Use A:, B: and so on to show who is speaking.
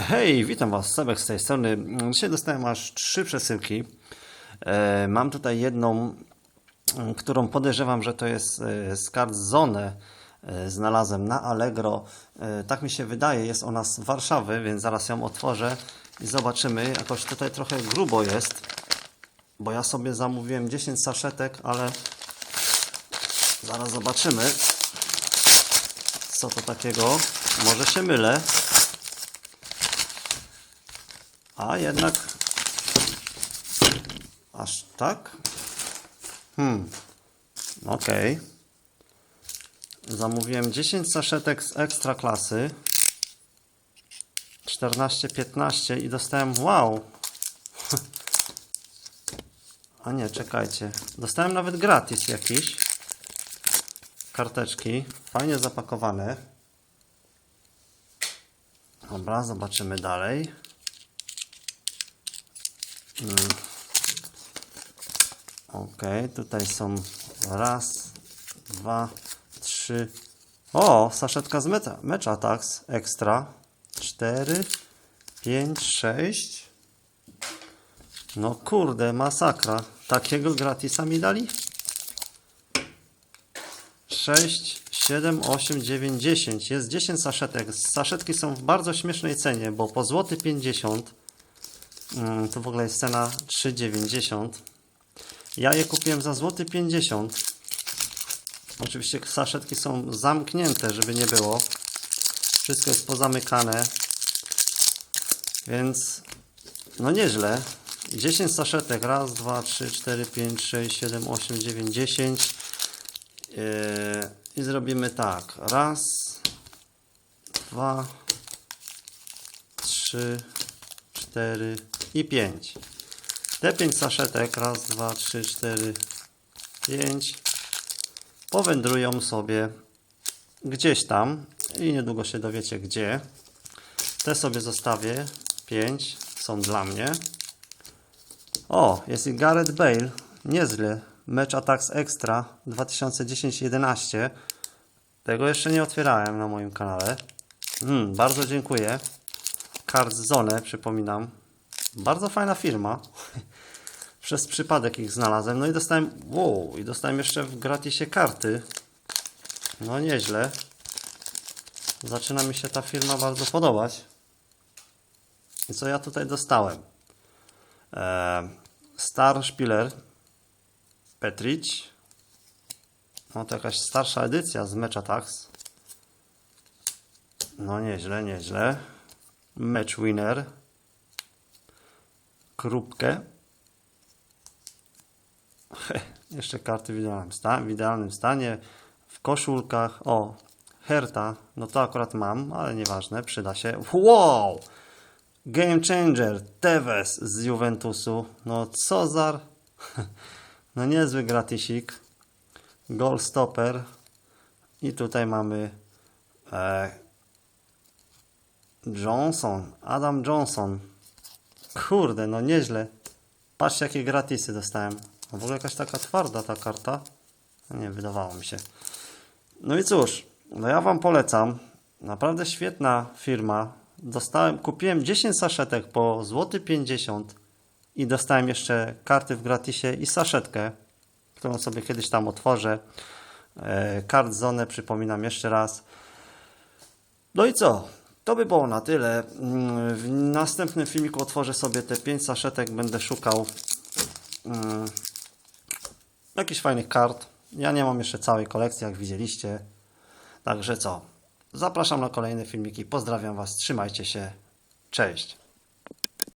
A: Hej, witam Was, Sebek z tej strony. Dzisiaj dostałem aż trzy przesyłki. E, Mam tutaj jedną, m, którą podejrzewam, że to jest e, z e, Znalazłem na Allegro. Tak mi się wydaje, jest ona z Warszawy, więc zaraz ją otworzę i zobaczymy. Jakoś tutaj trochę grubo jest, bo ja sobie zamówiłem 10 saszetek, ale zaraz zobaczymy, co to takiego. Może się mylę. A jednak. Aż tak? Hmm. Okej. Zamówiłem 10 saszetek z ekstra klasy. 14-15 i dostałem. Wow! A nie, czekajcie. Dostałem nawet gratis jakiś. Karteczki. Fajnie zapakowane. Dobra, zobaczymy dalej. Ok, tutaj są raz, dwa, trzy. O, saszetka z meta, Mecza Tax Extra. Cztery, pięć, sześć. No kurde, masakra. Takiego gratisa mi dali? 6, 7, 8, 9, 10. Jest 10 saszetek. Saszetki są w bardzo śmiesznej cenie, bo po złoty 50 Mm, to w ogóle jest cena 3,90. Ja je kupiłem za złoty 50. Oczywiście saszetki są zamknięte, żeby nie było. Wszystko jest pozamykane. Więc no nieźle. 10 saszetek. Raz, dwa, trzy, cztery, pięć, sześć, siedem, osiem, dziewięć, dziesięć. Yy, I zrobimy tak. Raz, dwa, trzy, 4 i 5. Te 5 saszetek, raz, dwa, trzy, cztery, pięć, powędrują sobie gdzieś tam i niedługo się dowiecie gdzie. Te sobie zostawię, 5 są dla mnie. O, jest i Gareth Bale, niezły. Match Attacks Extra 2010-11. Tego jeszcze nie otwierałem na moim kanale. Hmm, bardzo dziękuję. Card Zone, przypominam. Bardzo fajna firma. Przez przypadek ich znalazłem. No i dostałem. Wow, i dostałem jeszcze w gratisie karty. No nieźle. Zaczyna mi się ta firma bardzo podobać. I co ja tutaj dostałem? Eee, Star Spieler Petrich. No to jakaś starsza edycja z Match Attacks. No nieźle, nieźle. Match winner. Krupkę. Jeszcze karty w idealnym, w idealnym stanie. W koszulkach. O, Herta. No to akurat mam, ale nieważne, przyda się. Wow! Game Changer. Tevez z Juventusu. No co za... No niezły gratisik. Goal stopper. I tutaj mamy... E, Johnson, Adam Johnson. Kurde, no nieźle. Patrzcie, jakie gratisy dostałem. No w ogóle jakaś taka twarda ta karta. No nie, wydawało mi się. No i cóż, no ja Wam polecam. Naprawdę świetna firma. Dostałem, kupiłem 10 saszetek po złoty 50 i dostałem jeszcze karty w gratisie i saszetkę, którą sobie kiedyś tam otworzę. E, Kart Zone, przypominam jeszcze raz. No i co? To by było na tyle. Mm, W następnym filmiku otworzę sobie te 5 saszetek, będę szukał mm, jakichś fajnych kart. Ja nie mam jeszcze całej kolekcji, jak widzieliście. Także co? Zapraszam na kolejne filmiki. Pozdrawiam Was, trzymajcie się. Cześć.